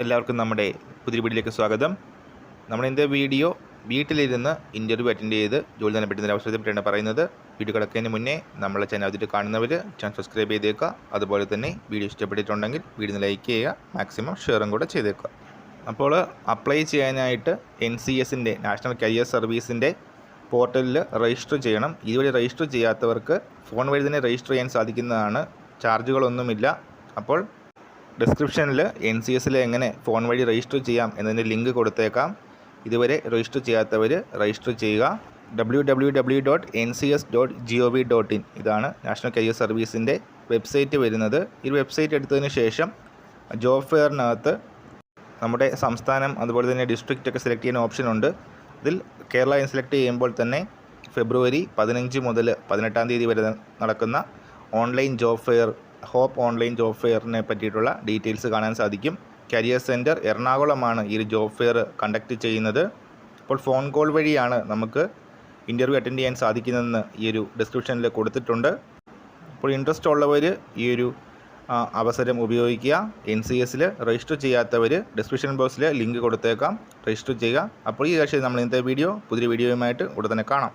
എല്ലാവർക്കും നമ്മുടെ പുതിയ വീഡിയോയിലേക്ക് സ്വാഗതം. നമ്മുടെ ഇന്നത്തെ വീഡിയോ വീട്ടിലിരുന്ന് ഇന്റർവ്യൂ അറ്റൻഡ് ചെയ്ത് ജോലി തന്നെ പറ്റുന്ന അവസരത്തെ പറ്റിയാണ് പറയുന്നത്. വീഡിയോ കിടക്കുന്നതിന് മുന്നേ നമ്മളെ ചാനൽ ആദ്യമായിട്ട് കാണുന്നവർ ചാനൽ സബ്സ്ക്രൈബ് ചെയ്തേക്കുക. അതുപോലെ തന്നെ വീഡിയോ ഇഷ്ടപ്പെട്ടിട്ടുണ്ടെങ്കിൽ വീഡിയോ ലൈക്ക് ചെയ്യുക മാക്സിമം ഷെയറും കൂടെ ചെയ്തേക്കുക. അപ്പോൾ അപ്ലൈ ചെയ്യാനായിട്ട് എൻ സി എസിന്റെ നാഷണൽ കരിയർ സർവീസിന്റെ പോർട്ടലിൽ രജിസ്റ്റർ ചെയ്യണം. ഇതുവഴി രജിസ്റ്റർ ചെയ്യാത്തവർക്ക് ഫോൺ വഴി തന്നെ രജിസ്റ്റർ ചെയ്യാൻ സാധിക്കുന്നതാണ്. ചാർജുകളൊന്നുമില്ല അപ്പോൾ ഡിസ്ക്രിപ്ഷനിൽ എൻ സി എസിൽ എങ്ങനെ ഫോൺ വഴി രജിസ്റ്റർ ചെയ്യാം എന്നതിന്റെ ലിങ്ക് കൊടുത്തേക്കാം. ഇതുവരെ രജിസ്റ്റർ ചെയ്യാത്തവർ രജിസ്റ്റർ ചെയ്യുക. W W W dot N C S dot G O V dot in ഇതാണ് നാഷണൽ കരിയർ സർവീസിന്റെ വെബ്സൈറ്റ് വരുന്നത്. ഈ വെബ്സൈറ്റ് എടുത്തതിന് ശേഷം ജോബ് ഫെയറിനകത്ത് നമ്മുടെ സംസ്ഥാനം അതുപോലെ തന്നെ ഡിസ്ട്രിക്റ്റ് ഒക്കെ സെലക്ട് ചെയ്യുന്ന ഓപ്ഷൻ ഉണ്ട്. ഇതിൽ കേരള എന്ന് സെലക്ട് ചെയ്യുമ്പോൾ തന്നെ ഫെബ്രുവരി പതിനഞ്ച് മുതൽ പതിനെട്ടാം തീയതി വരെ നടക്കുന്ന online job fair hope online job ഫെയറിനെ പറ്റിയിട്ടുള്ള ഡീറ്റെയിൽസ് കാണാൻ സാധിക്കും. കരിയർ സെന്റർ എറണാകുളമാണ് ഈ ഒരു ജോബ് ഫെയർ കണ്ടക്ട് ചെയ്യുന്നത്. അപ്പോൾ ഫോൺ കോൾ വഴിയാണ് നമുക്ക് ഇന്റർവ്യൂ അറ്റൻഡ് ചെയ്യാൻ സാധിക്കുന്നതെന്ന് ഈ ഒരു ഡിസ്ക്രിപ്ഷനിൽ കൊടുത്തിട്ടുണ്ട്. അപ്പോൾ ഇൻട്രസ്റ്റ് ഉള്ളവർ ഈ ഒരു അവസരം ഉപയോഗിക്കുക. എൻ സി എസിൽ രജിസ്റ്റർ ചെയ്യാത്തവർ ഡിസ്ക്രിപ്ഷൻ ബോക്സിൽ ലിങ്ക് കൊടുത്തേക്കാം. രജിസ്റ്റർ ചെയ്യുക. അപ്പോൾ ഈ കാഴ്ച നമ്മൾ ഇന്നത്തെ വീഡിയോ പുതിയ വീഡിയോയുമായിട്ട് ഉടൻ തന്നെ കാണാം.